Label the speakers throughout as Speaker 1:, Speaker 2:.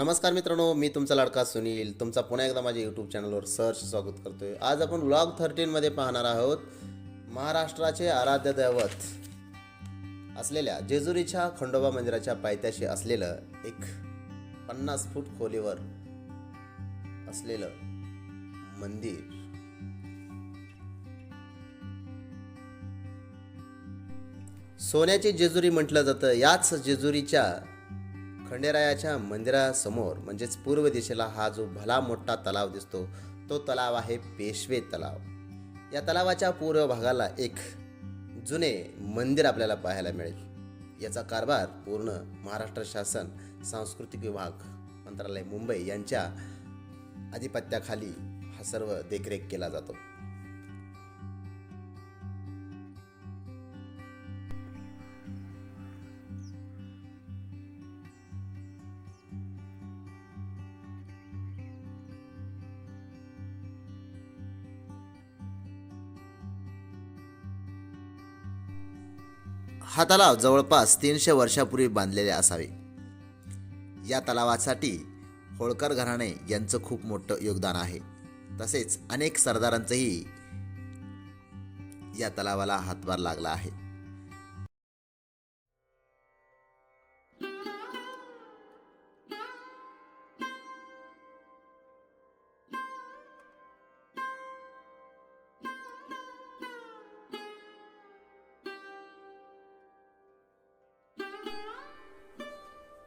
Speaker 1: नमस्कार मित्रांनो मी तुमचा लाडका सुनील. तुमचा पुन्हा एकदा माझ्या यूट्यूब चॅनलवर सहर्ष स्वागत करतोय. आज आपण व्लॉग थर्टीनमध्ये पाहणार आहोत महाराष्ट्राचे आराध्य दैवत असलेल्या जेजुरीच्या खंडोबा मंदिराच्या पायथ्याशी असलेलं एक पन्नास फूट खोलीवर असलेलं मंदिर. सोन्याची जेजुरी म्हटलं जातं. याच जेजुरीच्या खंडेरायाच्या मंदिरासमोर म्हणजेच पूर्व दिशेला हा जो भला मोठा तलाव दिसतो तो तलाव आहे पेशवे तलाव. या तलावाच्या पूर्व भागाला एक जुने मंदिर आपल्याला पाहायला मिळेल. याचा कारभार पूर्ण महाराष्ट्र शासन सांस्कृतिक विभाग मंत्रालय मुंबई यांच्या आधिपत्याखाली हा सर्व देखरेख केला जातो. हा तलाव जवळपास तीनशे वर्षापूर्वी बांधलेले असावे. या तलावासाठी होळकर घराणे यांचं खूप मोठं योगदान आहे. तसेच अनेक सरदारांचंही या तलावाला हातभार लागला आहे.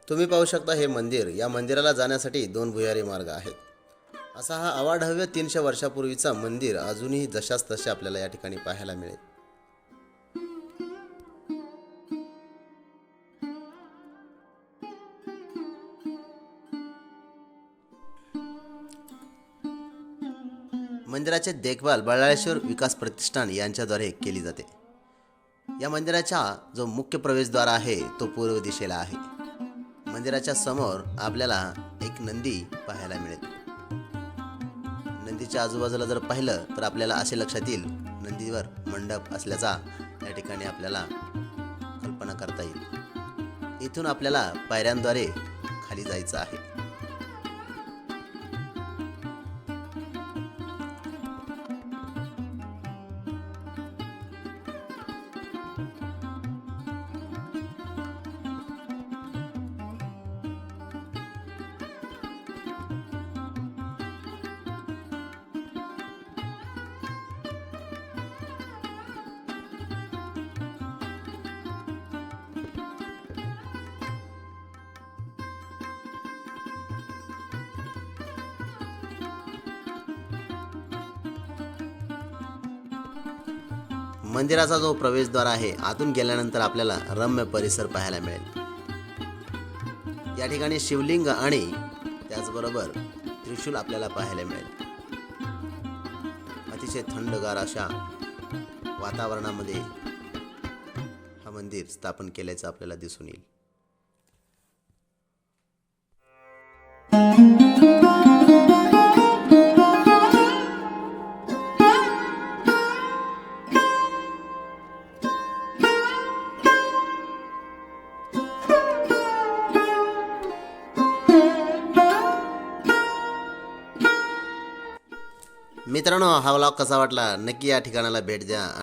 Speaker 1: तुम्ही पाहू शकता हे मंदिर या मंदिराला जाण्यासाठी दोन भुयारी मार्ग आहेत. असा हा अवाढव्य तीनशे वर्षापूर्वीचा मंदिर अजूनही जशास तसे आपल्याला या ठिकाणी पाहायला मिळेल. मंदिराचे देखभाल बळाळेश्वर विकास प्रतिष्ठान यांच्याद्वारे केली जाते. या मंदिराचा जो मुख्य प्रवेशद्वार आहे तो पूर्व दिशेला आहे. मंदिराच्या समोर आपल्याला एक नंदी पाहायला मिळेल. नंदीच्या आजूबाजूला जर पाहिलं तर आपल्याला असे लक्षात येईल नंदीवर मंडप असल्याचा या ठिकाणी आपल्याला कल्पना करता येईल. इथून आपल्याला पायऱ्यांद्वारे खाली जायचं आहे. मंदिराचा जो प्रवेशद्वार आहे आतून गेल्यानंतर आपल्याला रम्य परिसर पाहायला मिळेल. या ठिकाणी शिवलिंग आणि त्याचबरोबर त्रिशूल आपल्याला पाहायला मिळेल. अतिशय थंडगार अशा वातावरणामध्ये हा मंदिर स्थापन केल्याचं आपल्याला दिसून येईल. मित्रांनो हा व्लॉग कसा वाटला? नक्की या ठिकाणाला भेट द्या.